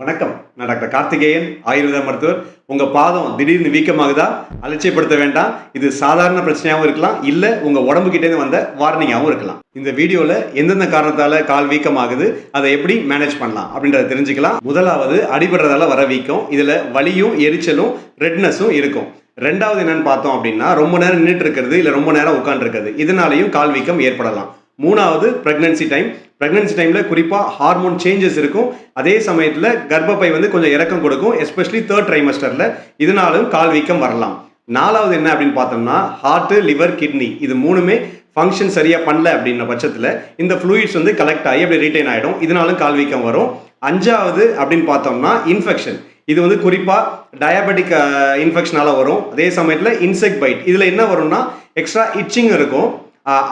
வணக்கம். நான் டாக்டர் கார்த்திகேயன் ஆயுர்வேத மருத்துவர். உங்கள் பாதம் திடீர்னு வீக்கமாகுதா? அலட்சியப்படுத்த வேண்டாம். இது சாதாரண பிரச்சனையாகவும் இருக்கலாம். இல்லை உங்கள் உடம்புகிட்டேருந்து வந்த வார்னிங்காகவும் இருக்கலாம். இந்த வீடியோவில் எந்தெந்த காரணத்தால் கால் வீக்கமாகுது அதை எப்படி மேனேஜ் பண்ணலாம் அப்படின்றத தெரிஞ்சுக்கலாம். முதலாவது அடிபடுறதால வர வீக்கம் இதில் வலியும் எரிச்சலும் ரெட்னஸும் இருக்கும். ரெண்டாவது என்னன்னு பார்த்தோம் அப்படின்னா ரொம்ப நேரம் நின்றுட்டு இருக்கிறது இல்லை ரொம்ப நேரம் உட்காந்துருக்கிறது இதனாலையும் கால் வீக்கம் ஏற்படலாம். மூணாவது ப்ரெக்னன்சி டைம் ப்ரெக்னன்சி டைமில் குறிப்பாக ஹார்மோன் சேஞ்சஸ் இருக்கும். அதே சமயத்தில் கர்ப்பப்பை வந்து கொஞ்சம் இறக்கம் கொடுக்கும் எஸ்பெஷலி தேர்ட் ட்ரைமஸ்டரில் இதனாலும் கால் வீக்கம் வரலாம். நாலாவது என்ன அப்படின்னு பார்த்தோம்னா ஹார்ட்டு லிவர் கிட்னி இது மூணுமே ஃபங்க்ஷன் சரியாக பண்ணல அப்படின்ற பட்சத்தில் இந்த ஃப்ளூயிட்ஸ் வந்து கலெக்ட் ஆகி அப்படி ரீட்டைன் ஆகிடும் இதனாலும் கால் வீக்கம் வரும். அஞ்சாவது அப்படின்னு பார்த்தோம்னா இன்ஃபெக்ஷன் இது வந்து குறிப்பாக டயபெட்டிக் இன்ஃபெக்ஷனால வரும். அதே சமயத்தில் இன்செக்ட் பைட் இதில் என்ன வரும்னா எக்ஸ்ட்ரா இச்சிங் இருக்கும்.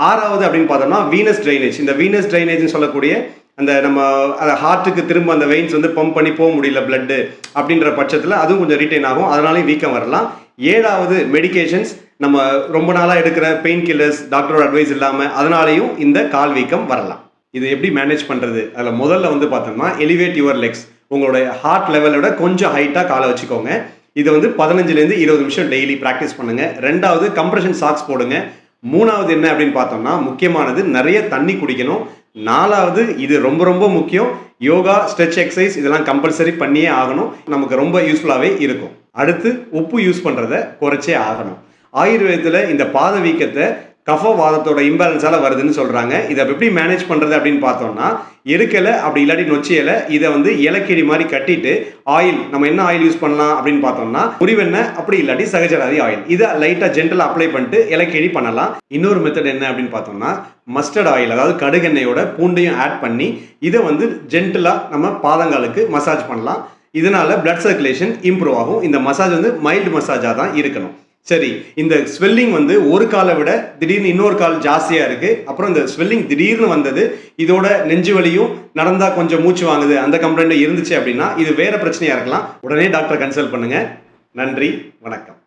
ஆறாவது அப்படின்னு பார்த்தோம்னா வீனஸ் ட்ரைனேஜ் இந்த வீனஸ் ட்ரைனேஜ்னு சொல்லக்கூடிய அந்த நம்ம அந்த ஹார்ட்டுக்கு திரும்ப அந்த வெயின்ஸ் வந்து பம்ப் பண்ணி போக முடியல பிளட்டு அப்படின்ற பட்சத்தில் அதுவும் கொஞ்சம் ரீட்டைன் ஆகும். அதனாலையும் வீக்கம் வரலாம். ஏழாவது மெடிகேஷன்ஸ் நம்ம ரொம்ப நாளாக எடுக்கிற பெயின் கில்லர்ஸ் டாக்டரோட அட்வைஸ் இல்லாமல் அதனாலையும் இந்த கால் வீக்கம் வரலாம். இது எப்படி மேனேஜ் பண்ணுறது அதில் முதல்ல வந்து பார்த்தோம்னா எலிவேட் யுவர் லெக்ஸ் உங்களுடைய ஹார்ட் லெவலோட கொஞ்சம் ஹைட்டாக காலை வச்சுக்கோங்க. இது வந்து பதினஞ்சுலேருந்து இருபது நிமிஷம் டெய்லி ப்ராக்டிஸ் பண்ணுங்கள் ரெண்டாவது கம்ப்ரெஷன் சாக்ஸ் போடுங்க. மூணாவது என்ன அப்படின்னு பார்த்தோம்னா முக்கியமானது நிறைய தண்ணி குடிக்கணும். நாலாவது இது ரொம்ப ரொம்ப முக்கியம். யோகா ஸ்ட்ரெச் எக்ஸசைஸ் இதெல்லாம் கம்பல்சரி பண்ணியே ஆகணும். நமக்கு ரொம்ப யூஸ்ஃபுல்லாகவே இருக்கும். அடுத்து உப்பு யூஸ் பண்ணுறத குறைச்சே ஆகணும். ஆயுர்வேதத்தில் இந்த பாத வீக்கத்தை கஃபவாதத்தோட இம்பேலன்ஸால் வருதுன்னு சொல்கிறாங்க இதை எப்படி மேனேஜ் பண்ணுறது அப்படின்னு பார்த்தோம்னா எருக்கலை அப்படி இல்லாட்டி நொச்சி இலை இதை வந்து இலக்கிழி மாதிரி கட்டிட்டு ஆயில் நம்ம என்ன ஆயில் யூஸ் பண்ணலாம் அப்படின்னு பார்த்தோம்னா முறிவெண்ணெய் அப்படி இல்லாட்டி சகஜராதி ஆயில் இதை லைட்டாக ஜென்டலாக அப்ளை பண்ணிட்டு இலக்கிழி பண்ணலாம். இன்னொரு மெத்தட் என்ன அப்படின்னு பார்த்தோம்னா மஸ்டர்ட் ஆயில் அதாவது கடுகெண்ணெயோட பூண்டையும் ஆட் பண்ணி இதை வந்து ஜென்டலாக நம்ம பாதங்களுக்கு மசாஜ் பண்ணலாம். இதனால் பிளட் சர்க்குலேஷன் இம்ப்ரூவ் ஆகும். இந்த மசாஜ் வந்து மைல்டு மசாஜாக தான் இருக்கணும். சரி இந்த ஸ்வெல்லிங் வந்து ஒரு காலை விட திடீர்னு இன்னொரு கால் ஜாஸ்தியாக இருக்குது அப்புறம் இந்த ஸ்வெல்லிங் திடீர்னு வந்தது இதோட நெஞ்சு வலியும் நடந்தால் கொஞ்சம் மூச்சு வாங்குது. அந்த கம்ப்ளைண்ட் இருந்துச்சு அப்படின்னா இது வேறு பிரச்சனையாக இருக்கலாம். உடனே டாக்டர் கன்சல்ட் பண்ணுங்கள் நன்றி வணக்கம்.